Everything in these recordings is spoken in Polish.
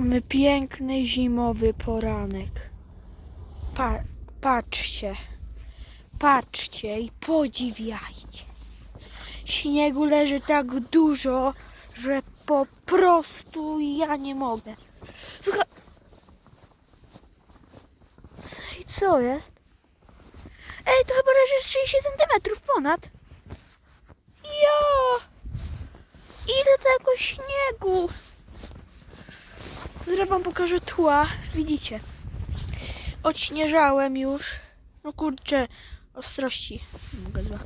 Mamy piękny zimowy poranek. Pa patrzcie. Patrzcie i podziwiajcie. Śniegu leży tak dużo, że po prostu ja nie mogę. Słuchaj. Co jest? Ej, to chyba leży z 30 cm ponad. Ja! Ile tego śniegu! Zaraz wam pokażę tła. Widzicie? Odśnieżałem już. No kurczę, ostrości. Mogę zła.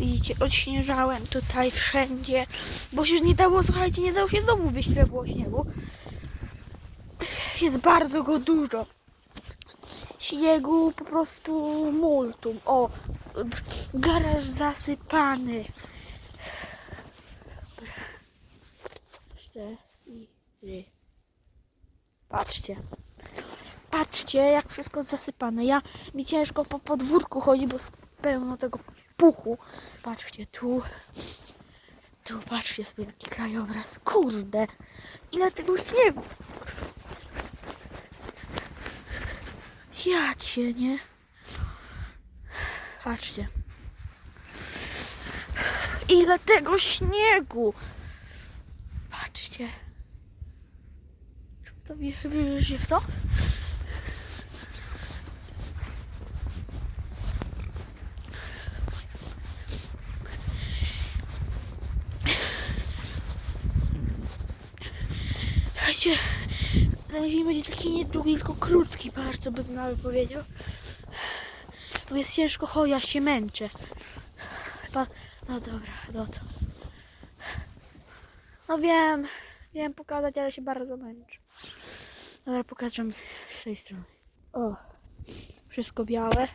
Widzicie, odśnieżałem tutaj wszędzie. Bo się nie dało, słuchajcie, nie dało się z domu wyjść, tyle było śniegu. Jest bardzo go dużo. Śniegu po prostu multum. O, garaż zasypany. Cztery. Patrzcie. Patrzcie, jak wszystko zasypane. Ja mi ciężko po podwórku chodzi, bo pełno tego puchu. Patrzcie, tu. Tu, patrzcie sobie jaki krajobraz. Kurde. Ile tego śniegu. Ja cię, nie? Patrzcie. Ile tego śniegu. Patrzcie. To wie- wierzycie w to? Słuchajcie, ten film będzie taki niedługi, tylko krótki, bardzo bym nawet powiedział. Bo jest ciężko, cho, ja się męczę. Pa, no dobra, no to. No wiem, wiem pokazać, ale się bardzo męczę. Dobra, pokażę z, tej strony. O, wszystko białe.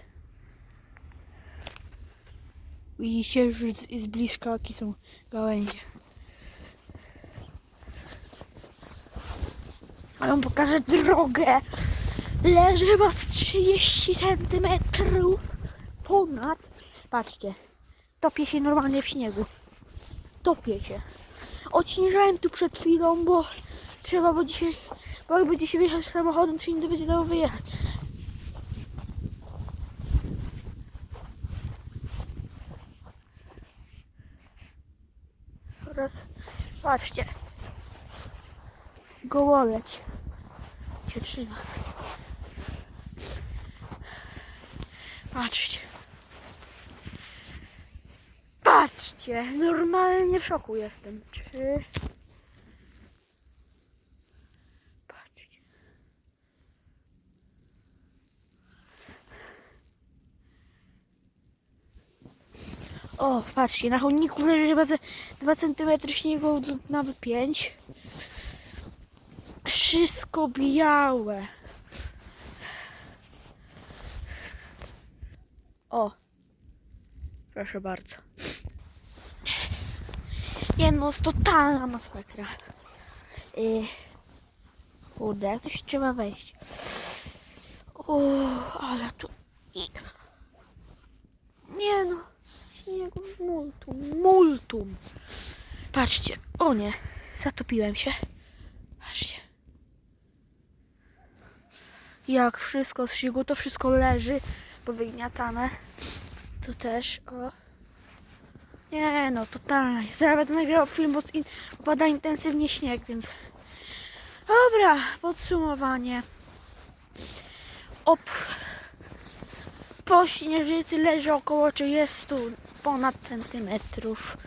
Widzicie już z, bliska, jakie są gałęzie. A wam pokażę drogę. Leży chyba z 30 centymetrów ponad. Patrzcie, topię się normalnie w śniegu. Topię się. Odśnieżałem tu przed chwilą, bo trzeba, bo dzisiaj, bo jak będzie się wyjechać samochodem, to nie będzie dało wyjechać. Teraz patrzcie. Gołoleć się trzyma. Patrzcie. Patrzcie, normalnie w szoku jestem. Czy... O, patrzcie, na chodniku leży chyba ze 2 cm śniegu, nawet 5. Wszystko białe. O. Proszę bardzo. Nie no, jest totalna masakra. Yy. Kurde, jakoś trzeba wejść. O, ale tu... I... Nie no. Śniegu multum, multum. Patrzcie, o nie. Zatopiłem się. Patrzcie. Jak wszystko z śniegu, to wszystko leży powygniatane. Tu też, o. Nie no, totalnie. Zaraz będę nagrywał film, bo in, pada intensywnie śnieg, więc... Dobra, podsumowanie. Op. Po śnieżycy leży około 30 ponad centymetrów.